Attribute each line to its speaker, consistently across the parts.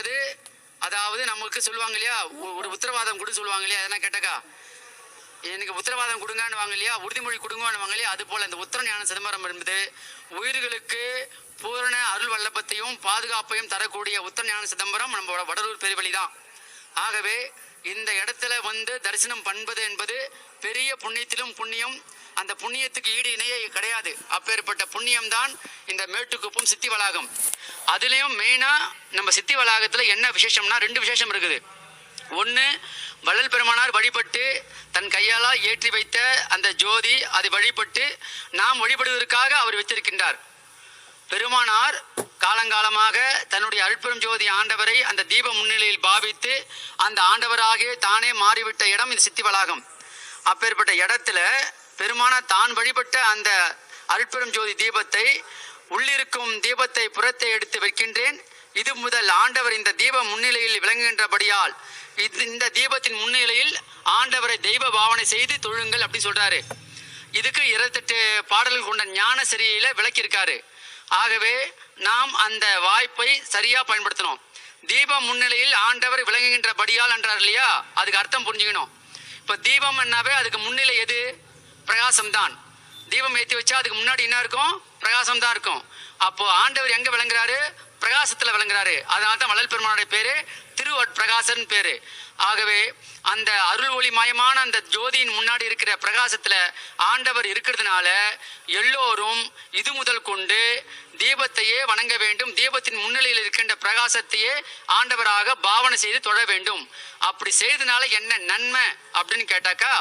Speaker 1: என்பது அதாவது நமக்கு சொல்லுவாங்க இல்லையா? ஒரு உத்தரவாதம் கொடு சொல்லுவாங்க இல்லையா? அதெல்லாம் கேட்டக்கா? எனக்கு உத்தரவாதம் கொடுங்கன்னு வாங்க இல்லையா? உறுதிமொழி கொடுங்கன்னு வாங்க இல்லையா? அது போல் இந்த உத்தர ஞான சிதம்பரம் என்பது உயிர்களுக்கு பூரண அருள் வல்லபத்தையும் பாதுகாப்பையும் தரக்கூடிய உத்தர ஞான சிதம்பரம் நம்மளோட வடலூர் பெருவழி தான். ஆகவே இந்த இடத்துல வந்து தரிசனம் பண்பது என்பது பெரிய புண்ணியத்திலும் புண்ணியம் அந்த புண்ணியத்துக்கு ஈடு இணையே கிடையாது. அப்பேற்பட்ட புண்ணியம் தான் இந்த மேட்டுக்குப்பம் சித்தி வளாகம் அதுலேயும் மெயினாக நம்ம சித்தி வளாகத்தில் என்ன விசேஷம்னா ரெண்டு விசேஷம் இருக்குது. ஒன்று வள்ளல் பெருமானார் வழிபட்டு தன் கையால் ஏற்றி வைத்த அந்த ஜோதி அது வழிபட்டு நாம் வழிபடுவதற்காக அவர் வைத்திருக்கின்றார். பெருமானார் காலங்காலமாக தன்னுடைய அருட்பெரும் ஜோதி ஆண்டவரை அந்த தீப முன்னிலையில் பாவித்து அந்த ஆண்டவராக தானே மாறிவிட்ட இடம் இந்த சித்தி வளாகம் அப்பேற்பட்ட இடத்துல பெருமான தான் வழிபட்ட அந்த அருட்பெரும் ஜோதி தீபத்தை உள்ளிருக்கும் தீபத்தை புறத்தை எடுத்து வைக்கின்றேன். இது முதல் ஆண்டவர் இந்த தீப முன்னிலையில் விளங்குகின்றபடியால் இது இந்த தீபத்தின் முன்னிலையில் ஆண்டவரை தெய்வ பாவனை செய்து தொழுங்கள் அப்படி சொல்றாரு. இதுக்கு இருபத்தெட்டு பாடல்கள் கொண்ட ஞான சரியில விளக்கியிருக்காரு. ஆகவே நாம் அந்த வாய்ப்பை சரியா பயன்படுத்தணும். தீபம் முன்னிலையில் ஆண்டவர் விளங்குகின்றபடியால் என்றார் இல்லையா? அதுக்கு அர்த்தம் புரிஞ்சுக்கணும். இப்போ தீபம் என்னாவே அதுக்கு முன்னிலை எது? பிரகாசம் தான் தீபம் ஏற்றி வச்சா அதுக்கு முன்னாடி என்ன இருக்கும்? பிரகாசம் தான் இருக்கும். அப்போ ஆண்டவர் எங்க விளங்குறாரு? பிரகாசத்துல விளங்குறாரு. அதனால தான் வள்ளல் பெருமானுடைய பேரு திருவட் பிரகாசன் பேரு. ஆகவே அந்த அருள் ஒளி மயமான அந்த ஜோதியின் முன்னாடி இருக்கிற பிரகாசத்துல ஆண்டவர் இருக்கிறதுனால எல்லோரும் இது முதல் கொண்டு தீபத்தையே வணங்க வேண்டும். தீபத்தின் முன்னிலையில் இருக்கின்ற பிரகாசத்தையே ஆண்டவராக பாவனை செய்து தொழ வேண்டும். அப்படி செய்ததுனால என்ன நன்மை அப்படின்னு கேட்டாக்கா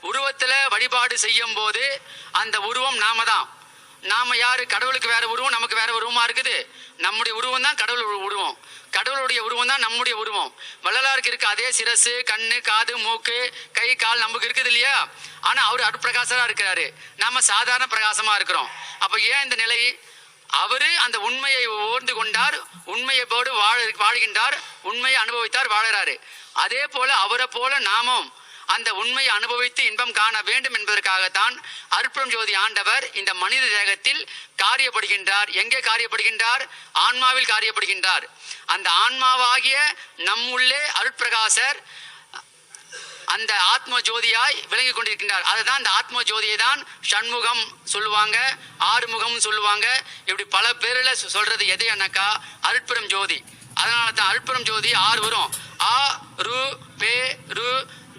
Speaker 1: உருவத்தில் வழிபாடு செய்யும் போது அந்த உருவம் நாம தான் நாம யாரு? கடவுளுக்கு வேற உருவம் நமக்கு வேற உருவமா இருக்குது. நம்முடைய உருவம் தான் கடவுள் உருவம். கடவுளுடைய உருவம் தான் நம்முடைய உருவம். வள்ளலாருக்கு இருக்க அதே சிரசு கண்ணு காது மூக்கு கை கால் நமக்கு இருக்குது இல்லையா? ஆனா அவர் அடுப்பிரகாசராக இருக்கிறாரு. நாம சாதாரண பிரகாசமா இருக்கிறோம். அப்ப ஏன் இந்த நிலை? அவரு அந்த உண்மையை ஓர்ந்து கொண்டார் உண்மையை போடு வாழ வாழ்கின்றார் உண்மையை அனுபவித்தார் வாழறாரு. அதே போல அவரை போல நாமும் அந்த உண்மையை அனுபவித்து இன்பம் காண வேண்டும் என்பதற்காகத்தான் அற்புதம் ஜோதி ஆண்டவர் இந்த மனித தேகத்தில் காரியப்படுகின்றார். எங்கே காரியப்படுகின்றார்? ஆன்மாவில் காரியப்படுகின்றார். அந்த ஆன்மாவாகிய நம்முள்ளே அருட்பிரகாசர் அந்த ஆத்ம ஜோதியாய் விளங்கி கொண்டிருக்கின்றார். அதுதான் அந்த ஆத்ம ஜோதியை தான் சண்முகம் சொல்லுவாங்க ஆறுமுகம் சொல்லுவாங்க. இப்படி பல பேரில் சொ- சொல்றது எது என்னக்கா அருட்பெரும் ஜோதி. அதனால தான் அருட்பெரும் ஜோதி ஆறு வரும். ஆ ரு பே ரு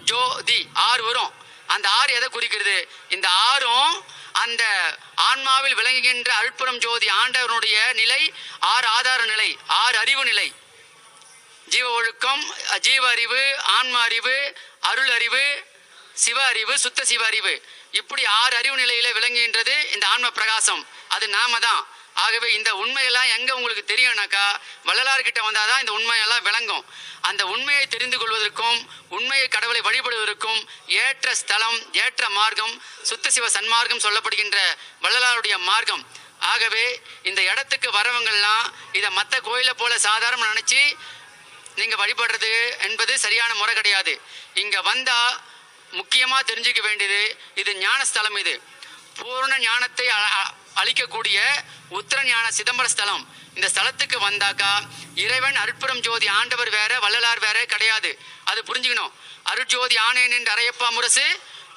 Speaker 1: ஜோதி ஆறு வரும். அந்த ஆறு எதை குறிக்கிறது? இந்த ஆறும் அந்த ஆன்மாவில் விளங்குகின்ற அருட்புறம் ஜோதி ஆண்டவனுடைய நிலை ஆறு ஆதார நிலை ஆறு அறிவு நிலை. ஜீவ ஒழுக்கம் ஜீவ அறிவு ஆன்ம அறிவு அருள் அறிவு சிவ அறிவு சுத்த சிவ அறிவு. இப்படி ஆறு அறிவு நிலையில விளங்குகின்றது இந்த ஆன்ம பிரகாசம். அது நாம தான். ஆகவே இந்த உண்மையெல்லாம் எங்கே உங்களுக்கு தெரியும்னாக்கா வள்ளலார் கிட்ட வந்தாதான் இந்த உண்மையெல்லாம் விளங்கும். அந்த உண்மையை தெரிந்து கொள்வதற்கும் உண்மையை கடவுளை வழிபடுவதற்கும் ஏற்ற ஸ்தலம் ஏற்ற மார்க்கம் சுத்த சிவ சன்மார்க்கம் சொல்லப்படுகின்ற வள்ளலாருடைய மார்க்கம். ஆகவே இந்த இடத்துக்கு வரவங்கள்லாம் இதை மற்ற கோயிலை போல சாதாரண நினச்சி நீங்கள் வழிபடுறது என்பது சரியான முறை கிடையாது. இங்கே வந்தால் முக்கியமாக தெரிஞ்சுக்க வேண்டியது இது ஞானஸ்தலம் இது. பூர்ண ஞானத்தை அ- அளிக்கக்கூடிய உத்தர ஞான சிதம்பர ஸ்தலம். இந்த ஸ்தலத்துக்கு வந்தாக்கா இறைவன் அருட்புறம் ஜோதி ஆண்டவர் வேற வள்ளலார் வேற கிடையாது. அது புரிஞ்சுக்கணும். அருட்ஜோதி ஆனேன் என்று அறையப்பா முரசு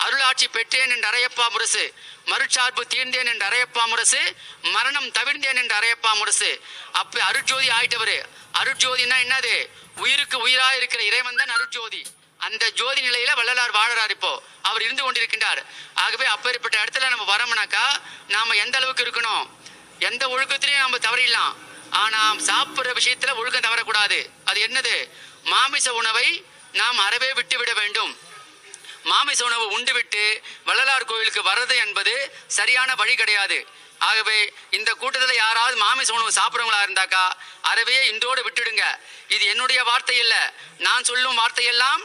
Speaker 1: அருளாட்சி பெற்றேன் என்று அறையப்பா முரசு மறுச்சார்பு தீர்ந்தேன் என்று அறையப்பா முரசு மரணம் தவிர்ந்தேன் என்று அறையப்பா முரசு. அப்ப அருட்ஜோதி ஆயிட்டவர். அருட்ஜோதினா என்னது? உயிருக்கு உயிராக இருக்கிற இறைவன் தான் அருட்ஜோதி. அந்த ஜோதி நிலையில வள்ளலார் வாழறார் இப்போ. அவர் இருந்து கொண்டிருக்கின்றார். ஆகவே அப்பேற்பட்ட இடத்துல நம்ம வரோம்னாக்கா நாம எந்த அளவுக்கு இருக்கணும்? எந்த ஒழுக்கத்திலையும் நம்ம தவறிடலாம். ஆனா சாப்பிடுற விஷயத்துல ஒழுக்கம் தவறக்கூடாது. அது என்னது? மாமிச உணவை நாம் அறவே விட்டு விட வேண்டும். மாமிச உணவு உண்டுவிட்டு வள்ளலார் கோயிலுக்கு வர்றது என்பது சரியான வழி கிடையாது. ஆகவே இந்த கூட்டத்தில் யாராவது மாமிச உணவு சாப்பிட்றவங்களா இருந்தாக்கா அறவே இன்றோடு விட்டுடுங்க. இது என்னுடைய வார்த்தை இல்லை நான் சொல்லும் வார்த்தையெல்லாம்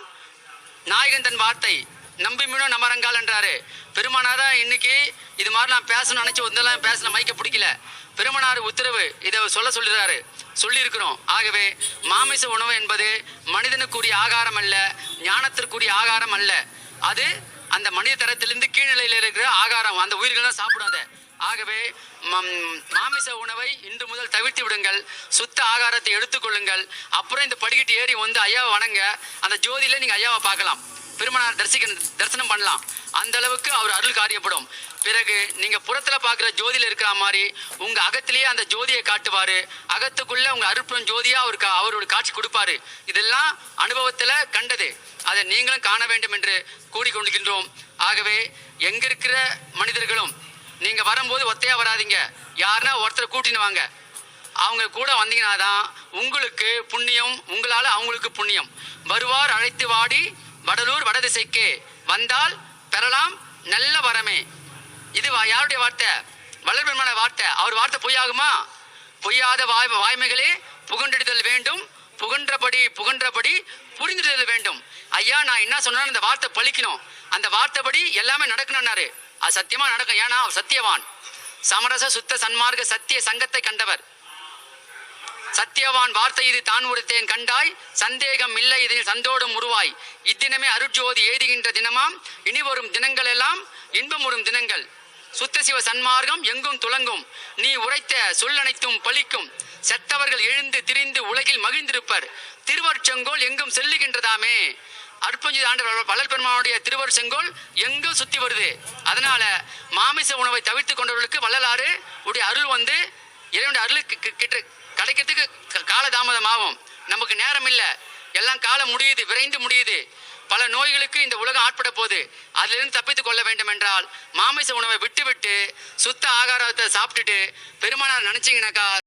Speaker 1: நாயகன் தன் வார்த்தை நம்பி மீனும் நமரங்கால் என்றாரு. பெருமானாரா இன்னைக்கு இது மாதிரி நான் பேசணும்னு நினச்சி ஒன்றெல்லாம் பேசின மைக்க பிடிக்கல. பெருமனார் உத்தரவு இதை சொல்ல சொல்லிடுறாரு. சொல்லியிருக்கிறோம். ஆகவே மாமிச உணவு என்பது மனிதனுக்குரிய ஆகாரம் அல்ல ஞானத்திற்குரிய ஆகாரம் அல்ல. அது அந்த மனித தரத்திலிருந்து கீழ்நிலையில் இருக்கிற ஆகாரம். அந்த உயிர்கள் தான் சாப்பிடும் அதை. ஆகவே மம், மாமிச உணவை இன்று முதல் தவிர்த்து விடுங்கள். சுத்த ஆகாரத்தை எடுத்துக்கொள்ளுங்கள் அப்புறம் இந்த படிக்கட்டு ஏறி வந்து ஐயாவை வணங்க. அந்த ஜோதியில நீங்க ஐயாவை பார்க்கலாம். பெருமனார் தரிசிக்க தரிசனம் பண்ணலாம். அந்த அளவுக்கு அவர் அருள் காரியப்படும். பிறகு நீங்க புறத்துல பார்க்குற ஜோதியில இருக்கிற மாதிரி உங்க அகத்திலேயே அந்த ஜோதியை காட்டுவாரு. அகத்துக்குள்ள உங்க அருட்புறம் ஜோதியா அவருக்கு அவரோட காட்சி கொடுப்பாரு. இதெல்லாம் அனுபவத்துல கண்டது. அதை நீங்களும் காண வேண்டும் என்று கூடிக்கொண்டிருக்கின்றோம். ஆகவே எங்கிருக்கிற மனிதர்களும் நீங்கள் வரும்போது ஒத்தையா வராதீங்க. யாருன்னா ஒருத்தரை கூட்டின்னு வாங்க. அவங்க கூட வந்தீங்கன்னா தான் உங்களுக்கு புண்ணியம் உங்களால் அவங்களுக்கு புண்ணியம். வருவார் அழைத்து வாடி வடலூர் வடதிசைக்கு. வந்தால் பெறலாம் நல்ல வரமே. இது யாருடைய வார்த்தை? வளர்பெருமான வார்த்தை. அவர் வார்த்தை பொய்யாகுமா? பொய்யாத வாய் வாய்மைகளே புகன்றெடுதல் வேண்டும். புகன்றபடி புகன்றபடி புரிந்துடுதல் வேண்டும். ஐயா நான் என்ன சொன்னாலும் அந்த வார்த்தை பழிக்கணும். அந்த வார்த்தைப்படி எல்லாமே நடக்கணும்னாரு. அது சத்தியமா நடக்கும். ஏன்னா அவர் சத்தியவான். சமரச சுத்த சன்மார்க்க சத்திய சங்கத்தை கண்டவர். சத்தியவான் வார்த்தை இது தான் உடுத்தேன் கண்டாய் சந்தேகம் இல்லை. இதில் சந்தோடும் உருவாய். இத்தினமே அருட்ஜோதி ஏதுகின்ற தினமாம். இனி வரும் தினங்கள் எல்லாம் இன்பம் வரும் தினங்கள். சுத்த சிவ சன்மார்க்கம் எங்கும் துலங்கும் நீ உரைத்த சொல்லனைத்தும் பழிக்கும். செத்தவர்கள் எழுந்து திரிந்து உலகில் மகிழ்ந்திருப்பர். திருவருட்செங்கோல் எங்கும் செல்லுகின்றதாமே. அற்பஞ்சு ஆண்டு வளர் பெருமானுடைய திருவர் செங்கோல் எங்கும் சுத்தி வருது. அதனால மாமிச உணவை தவிர்த்து கொண்டவர்களுக்கு வள்ளலாறு உடைய அருள் வந்து இறைவனுடைய அருளுக்கு கிட்ட கிடைக்கிறதுக்கு க- காலதாமதம் ஆகும் நமக்கு நேரம் இல்லை எல்லாம் காலம் முடியுது விரைந்து முடியுது. பல நோய்களுக்கு இந்த உலகம் ஆட்பட போகுது. அதிலிருந்து தப்பித்துக் கொள்ள வேண்டும் என்றால் மாமிச உணவை விட்டுவிட்டு சுத்த ஆகாரத்தை சாப்பிட்டுட்டு பெருமானார் நினைச்சிங்கனாக்கா